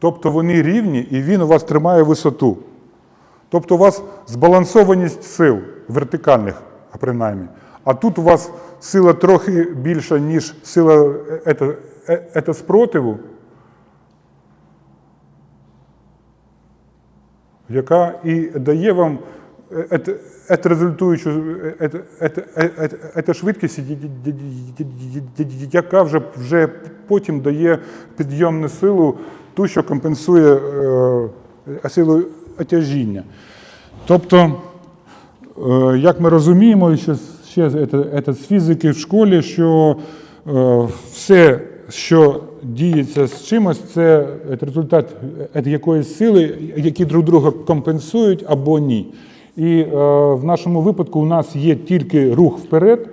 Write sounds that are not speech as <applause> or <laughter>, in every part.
Тобто вони рівні і він у вас тримає висоту. Тобто у вас збалансованість сил вертикальних, принаймні. А тут у вас сила трохи більша, ніж сила е, е, ето спротиву, яка і дає вам е, результуючу е, е- швидкість, яка вже, вже потім дає підйомну силу, ту, що компенсує е, силу тяжіння. Тобто, як ми розуміємо, ще з- це, це з фізики в школі, що все, що діється з чимось, це результат якоїсь сили, які друг друга компенсують або ні. І е, в нашому випадку у нас є тільки рух вперед,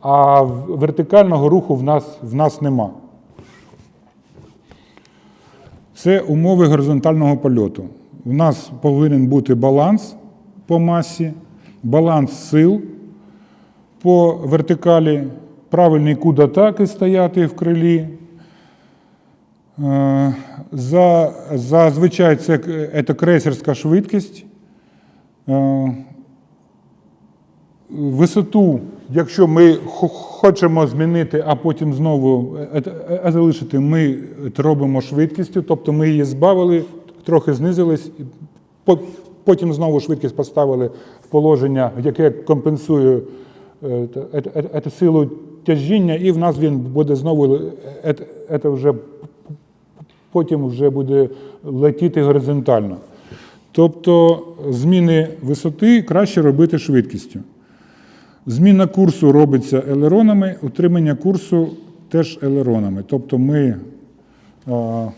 а вертикального руху в нас, в нас нема. Це умови горизонтального польоту. У нас повинен бути баланс по масі, баланс сил по вертикалі, правильний кут атаки стояти в крилі. Е, зазвичай к- це крейсерська швидкість. Е, Висоту, якщо ми хочемо змінити, а потім знову е, е, залишити, ми робимо швидкістю, тобто ми її збавили, трохи знизились, потім знову швидкість поставили в положення, яке компенсує силу тяжіння, і в нас він буде знову це вже потім вже буде летіти горизонтально. Тобто зміни висоти краще робити швидкістю. Зміна курсу робиться елеронами, утримання курсу теж елеронами. Тобто ми а,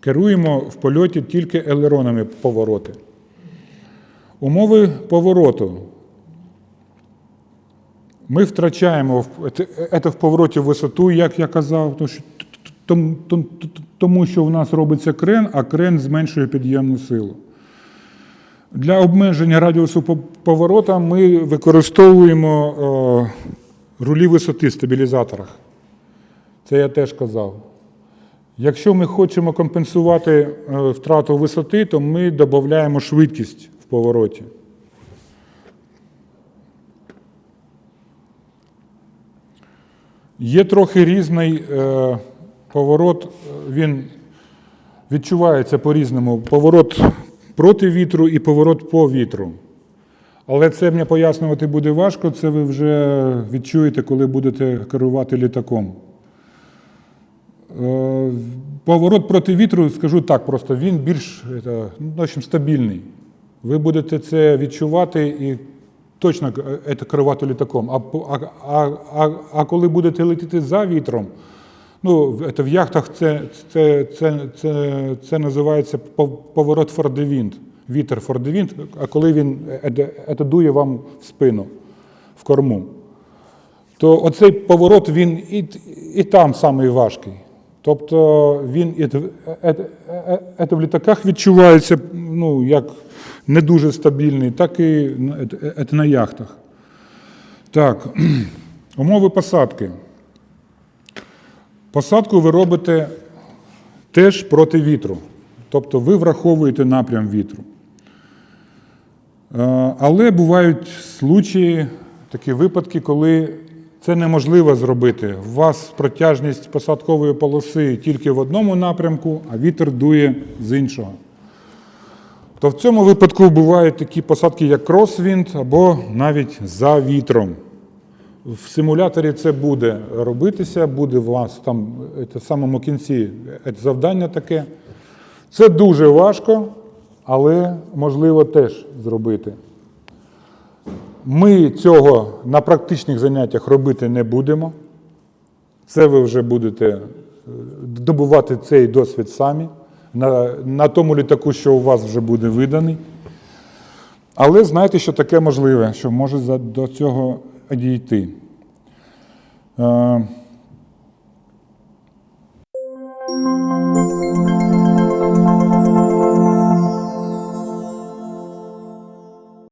керуємо в польоті тільки елеронами повороти. Умови повороту. Ми втрачаємо це- в повороті висоту, як я казав, тому що, тому що в нас робиться крен, а крен зменшує підйомну силу. Для обмеження радіусу поворота ми використовуємо е, рулі висоти в стабілізаторах. Це я теж казав. Якщо ми хочемо компенсувати е, втрату висоти, то ми додаємо швидкість в повороті. Є трохи різний е, поворот, е, він відчувається по-різному. Поворот проти вітру і поворот по вітру. Але це мені пояснювати буде важко, це ви вже відчуєте, коли будете керувати літаком. Е, Поворот проти вітру, скажу так просто, він більш е, ну, стабільний. Ви будете це відчувати і точно керувати літаком. А, а, а, а коли будете летіти за вітром, ну, це в яхтах це, це, це, це, це називається пов- поворот фордевінт, вітер фордевінт, а коли він е, це дує вам в спину, в корму то оцей поворот він і, і там самий важкий. Тобто він і, т- е- е- в літаках відчувається ну, як не дуже стабільний, так і на яхтах. Так, <clears throat> умови посадки. Посадку ви робите теж проти вітру. Тобто ви враховуєте напрям вітру. Е, Але бувають случаї, такі випадки, коли це неможливо зробити. У вас протяжність посадкової полоси тільки в одному напрямку, а вітер дує з іншого. То в цьому випадку бувають такі посадки, як кросвінд або навіть за вітром. В симуляторі це буде робитися, буде у вас там в самому кінці е, завдання таке. Це дуже важко, але можливо теж зробити. Ми цього на практичних заняттях робити не будемо. Це ви вже будете е, добувати цей досвід самі на, на тому літаку, що у вас вже буде виданий. Але знайте, що таке можливе, що може до цього дійти. Е,